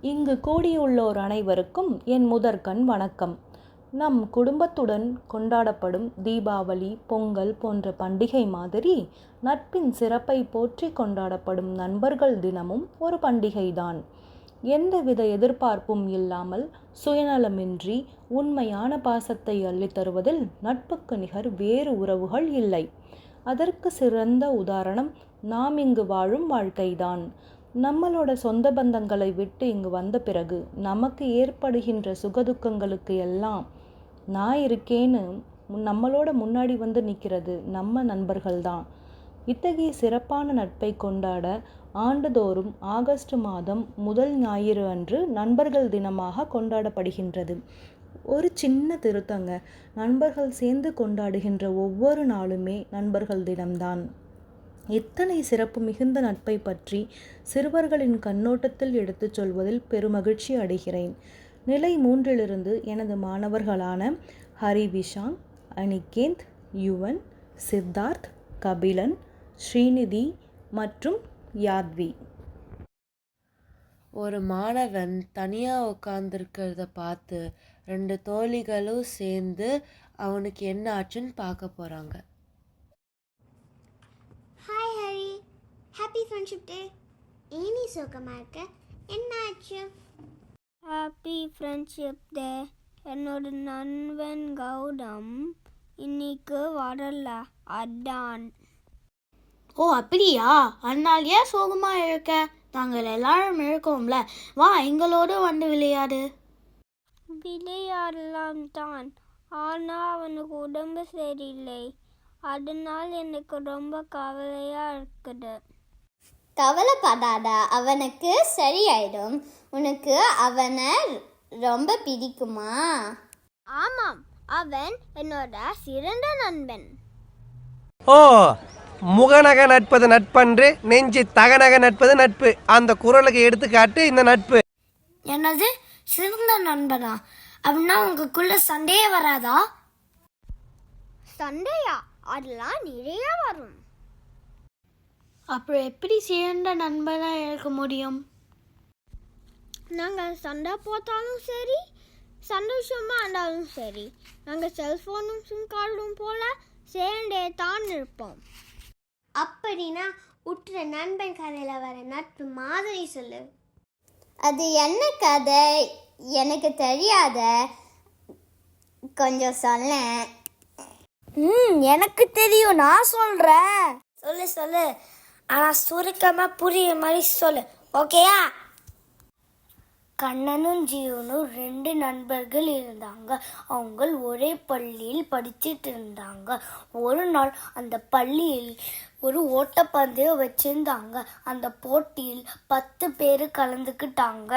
இங்கு கூடியுள்ளோர் அனைவருக்கும் என் முதற்கண் வணக்கம். நம் குடும்பத்துடன் கொண்டாடப்படும் தீபாவளி பொங்கல் போன்ற பண்டிகை மாதிரி நட்பின் சிறப்பை போற்றி கொண்டாடப்படும் நண்பர்கள் தினமும் ஒரு பண்டிகைதான். எந்தவித எதிர்பார்ப்பும் இல்லாமல் சுயநலமின்றி உண்மையான பாசத்தை அள்ளித்தருவதில் நட்புக்கு நிகர் வேறு உறவுகள் இல்லை. அதற்கு சிறந்த உதாரணம் நாம் இங்கு வாழும் வாழ்க்கைதான். நம்மளோட சொந்த பந்தங்களை விட்டு இங்கு வந்த பிறகு நமக்கு ஏற்படுகின்ற சுகதுக்கங்களுக்கு எல்லாம் நான் இருக்கேன்னு நம்மளோட முன்னாடி வந்து நிற்கிறது நம்ம நண்பர்கள்தான். இத்தகைய சிறப்பான நட்பை கொண்டாட ஆண்டுதோறும் ஆகஸ்ட் மாதம் முதல் ஞாயிறு அன்று நண்பர்கள் தினமாக கொண்டாடப்படுகின்றது. ஒரு சின்ன திருத்தங்க நண்பர்கள் சேர்ந்து கொண்டாடுகின்ற ஒவ்வொரு நாளுமே நண்பர்கள் தினம்தான். இத்தனை சிறப்பு மிகுந்த நட்பை பற்றி சிறுவர்களின் கண்ணோட்டத்தில் எடுத்துச் சொல்வதில் பெருமகிழ்ச்சி அடைகிறேன். நிலை மூன்றிலிருந்து எனது மாணவர்களான ஹரி விஷாங் அனிகேந்த் யுவன் சித்தார்த் கபிலன் ஸ்ரீநிதி மற்றும் யாத்வி. ஒரு மாணவன் தனியாக உட்காந்துருக்கிறத பார்த்து ரெண்டு தோழிகளும் சேர்ந்து அவனுக்கு என்ன ஆச்சுன்னு பார்க்க போகிறாங்க hi Hari happy friendship day ஏன் நீ சோகமாக இருக்க என்ன ஆச்சு ஹாப்பி ஃப்ரெண்ட்ஷிப் டே என்னோட நண்பன் கௌதம் இன்னைக்கு வரல. அதான். ஓ அப்படியா? அதனால் ஏன் சோகமா இருக்க? நாங்கள் எல்லாரும் இருக்கோம்ல. வா எங்களோடு வந்து விளையாடு. விளையாடலாம் தான். ஆனால் அவனுக்கு உடம்பு சரியில்லை. அதனால் எனக்கு ரொம்ப கவலையாக இருக்குது. கவலைப்படாத அவனுக்கு சரியாயிடும். உனக்கு அவனை ரொம்ப பிடிக்குமா? ஆமாம் அவன் என்னோட சிறந்த நண்பன். ஓ முகநக நட்பது நட்பன்று நெஞ்சு தகநக நட்பது நட்பு. அந்த குரலுக்கு எடுத்துக்காட்டு இந்த நட்பு. என்னது? சிறந்த நண்பனா? அப்படின்னா உங்களுக்குள்ள சண்டையே வராதா? சண்டையா? அதெல்லாம் நிறைய வரும். அப்புறம் எப்படி சிறந்த நண்பனா இருக்க முடியும்? நாங்கள் சண்டை போட்டாலும் சரி சந்தோஷமாக இருந்தாலும் சரி. நாங்கள் செல்ஃபோனும் சிம் கார்டும் போல சேர்ந்தே தான் இருப்போம். அப்படின்னா உற்ற நண்பன் கதையில் வர நட்பு மாதிரி சொல்லு. அது என்ன கதை? எனக்கு தெரியாத. கொஞ்சம் சொல்ல ம் எனக்கு தெரியும். நான் சொல்றேன். சொல்லு சொல்லு. ஆனா சுருக்கமா புரிய மாதிரி சொல்லு ஓகேயா கண்ணனும் ஜீவனும் ரெண்டு நண்பர்கள் இருந்தாங்க. அவங்க ஒரே பள்ளியில் படிச்சிட்டு இருந்தாங்க. ஒரு நாள் அந்த பள்ளியில் ஒரு ஓட்டப்பந்தயம் வச்சிருந்தாங்க. அந்த போட்டியில் பத்து பேர் கலந்துக்கிட்டாங்க.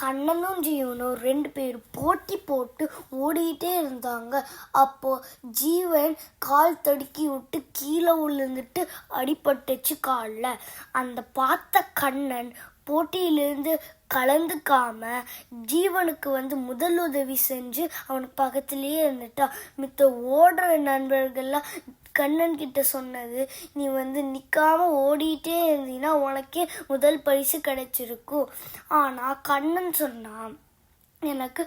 கண்ணனும் ஜீவனும் ரெண்டு பேரும் போட்டி போட்டு ஓடிக்கிட்டே இருந்தாங்க. அப்போ ஜீவன் கால் தடுக்கி விட்டு கீழே விழுந்துட்டு அடிபட்டுச்சு காலில். அந்த பார்த்த கண்ணன் போட்டியிலிருந்து கலந்துக்காம ஜீவனுக்கு வந்து முதல் உதவி செஞ்சு அவனுக்கு பக்கத்துலேயே இருந்துட்டான். மித்த ஓடுற நண்பர்கள்லாம் கண்ணன் கிட்ட சொன்னது நீ வந்து நிற்காம ஓடிட்டே இருந்தீன்னா உனக்கே முதல் பரிசு கிடைச்சிருக்கும். ஆனால் கண்ணன் சொன்னான் எனக்கு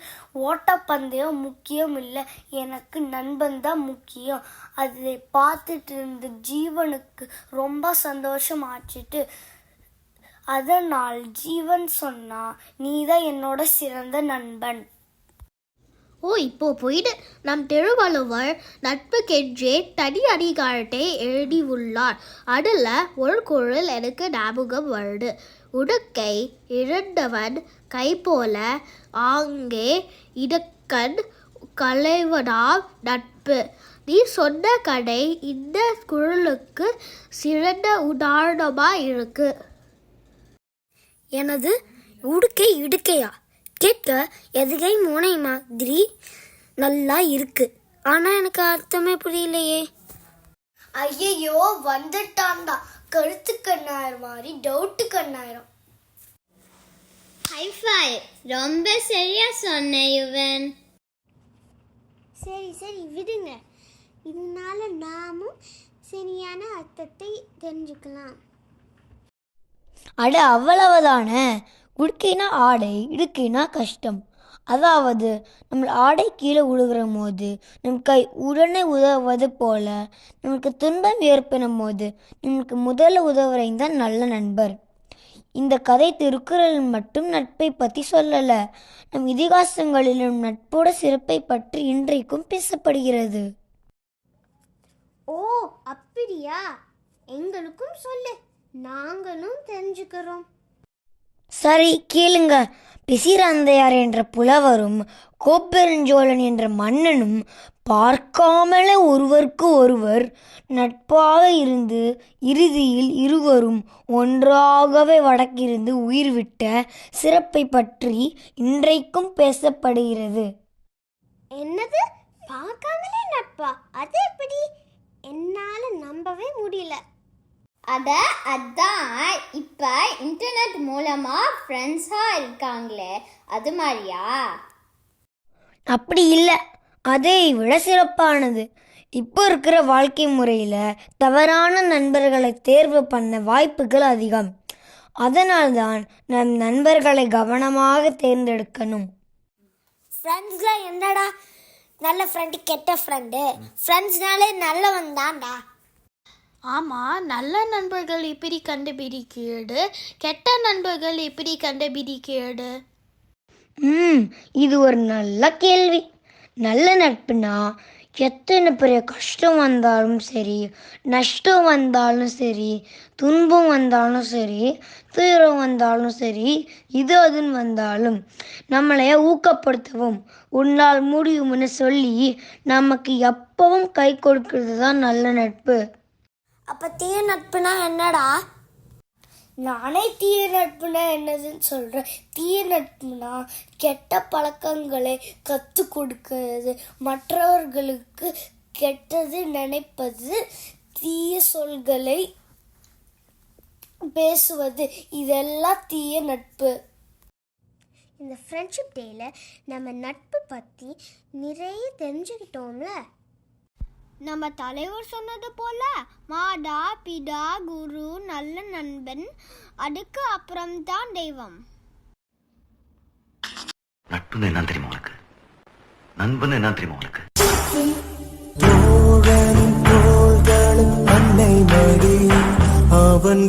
ஓட்டப்பந்தயம் முக்கியம் இல்லை எனக்கு நண்பன் தான் முக்கியம். அதை பார்த்துட்டு இருந்த ஜீவனுக்கு ரொம்ப சந்தோஷம் ஆச்சுட்டு அதனால் ஜீவன் சொன்னா நீதான் என்னோட சிறந்த நண்பன். ஓ இப்போ போயிடு. நம் திருவள்ளுவர் நட்புக்கென்றே தனி அதிகாரத்தை எழுதியுள்ளார். அதில் ஒரு குரல் எனக்கு ஞாபகம் வருது. உடுக்கை இழந்தவன் கை போல ஆங்கே இடக்கண் கலைவனாம் நட்பு. நீ சொன்ன கடை இந்த குரலுக்கு சிறந்த உதாரணமாக இருக்கு. எனது உடுக்கை இடுக்கையா? கேட்க எதுகை மூனை மாதிரி நல்லா இருக்கு. ஆனா எனக்கு அர்த்தமே புரியலையே. ஐயையோ வந்துட்டான்டா. கருத்து கண்ணாயிரம் மாதிரி டவுட்டு கண்ணாயிரம். ஹைஃபை ரொம்ப சரியா சொன்ன யுவன். சரி சரி விடுங்க. இதனால நாமும் சரியான அர்த்தத்தை தெரிஞ்சுக்கலாம். அட அவ்வளவுதானே? உடுக்கினா ஆடை இடுக்கினா கஷ்டம். அதாவது நம்ம ஆடை கீழே உழுகிற போது நம் கை உடனே உதவுவது போல நமக்கு துன்பம் ஏற்படும் போது நமக்கு முதல்ல உதவுறவங்க தான் நல்ல நண்பர். இந்த கதை திருக்குறள் மட்டும் நட்பை பற்றி சொல்லலை. நம் இதிகாசங்களிலும் நட்போட சிறப்பை பற்றி இன்றைக்கும் பேசப்படுகிறது. ஓ அப்படியா? எங்களுக்கும் சொல்லு. நாங்களும் தெரிஞ்சுக்கிறோம். சரி கேளுங்க. பிசிராந்தையார் என்ற புலவரும் கோப்பெருஞ்சோழன் என்ற மன்னனும் பார்க்காமலே ஒருவருக்கு ஒருவர் நட்பாக இருந்து இறுதியில் இருவரும் ஒன்றாகவே வடக்கிருந்து உயிர் விட்ட சிறப்பை பற்றி இன்றைக்கும் பேசப்படுகிறது. என்னது? பார்க்காமலே நட்பா? அது எப்படி? என்னால நம்பவே முடியல. அட அதான் இப்போ இன்டர்நெட் மூலமாக ஃப்ரெண்ட்ஸாக இருக்காங்களே அது மாதிரியா? அப்படி இல்லை. அதை விட சிறப்பானது. இப்போ இருக்கிற வாழ்க்கை முறையில் தவறான நண்பர்களை தேர்வு பண்ண வாய்ப்புகள் அதிகம். அதனால்தான் நம் நண்பர்களை கவனமாக தேர்ந்தெடுக்கணும். ஃப்ரெண்ட்ஸில் என்னடா? நல்ல ஃப்ரெண்டு கெட்ட ஃப்ரெண்டு ஃப்ரெண்ட்ஸ்னாலே நல்லவன் தான்டா. ஆமாம் நல்ல நண்பர்கள் இப்படி கண்டுபிடிக்கிறது? கெட்ட நண்பர்கள் இப்படி கண்டுபிடிக்கிறது? ம் இது ஒரு நல்ல கேள்வி. நல்ல நட்புனா எத்தனை பெரிய கஷ்டம் வந்தாலும் சரி நஷ்டம் வந்தாலும் சரி துன்பம் வந்தாலும் சரி துயரம் வந்தாலும் சரி இது அதுன்னு வந்தாலும் நம்மளை ஊக்கப்படுத்தவும் உன்னால் முடியும்னு சொல்லி நமக்கு எப்பவும் கை கொடுக்கறது தான் நல்ல நட்பு. அப்போ தீய நட்புனா என்னடா? நானே தீய நட்புனா என்னதுன்னு சொல்கிறேன் தீய நட்புனா கெட்ட பழக்கங்களை கற்றுக் கொடுக்கிறது. மற்றவர்களுக்கு கெட்டது நினைப்பது தீய சொல்களை பேசுவது. இதெல்லாம் தீய நட்பு. இந்த ஃப்ரெண்ட்ஷிப் டேயில் நம்ம நட்பு பற்றி நிறைய தெரிஞ்சுக்கிட்டோம்ல? நம்ம தலைவர் சொன்னது போல மாதா பிதா குரு நல்ல நண்பன் அதுக்கு அப்புறம் தான் தெய்வம். நட்புன்னு என்ன தெரியுமா உனக்கு நண்பன் என்ன தெரியுமா உனக்கு அவன்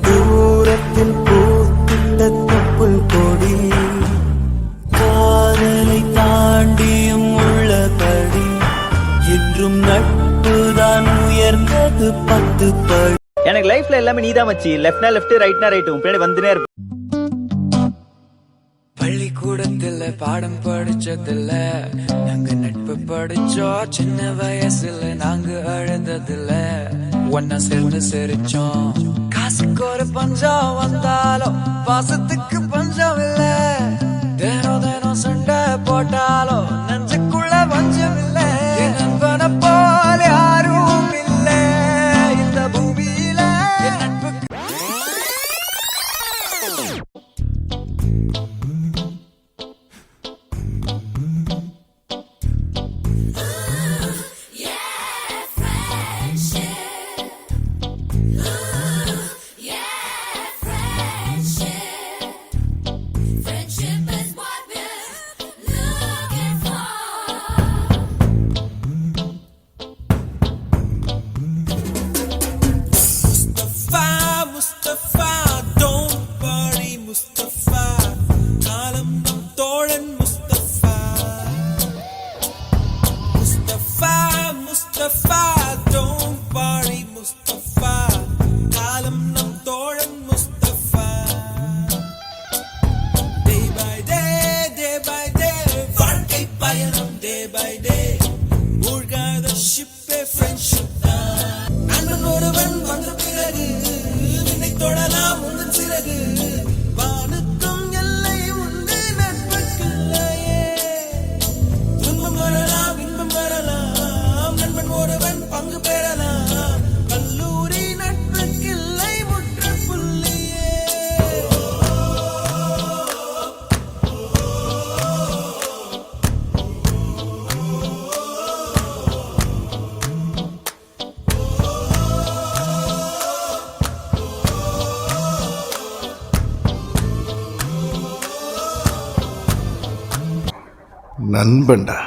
எனக்கு லைஃப்ல எல்லாமே நீதான் மச்சி. லெஃப்ட்னா லெஃப்ட் ரைட்னா ரைட் உன் பின்னாடி வந்துனே இருப்பேன் பள்ளிக்கூடத்துல பாடம் படிச்சதில்ல. நாங்க நட்பு படிச்சோம். சின்ன வயசுல நாங்க அழுந்ததில்ல ஒன்னா சேர்ந்து சிரிச்சோம். காசுக்கு ஒரு பஞ்சம் வந்தாலும் பாசத்துக்கு பஞ்சம் இல்ல. நண்பன்டா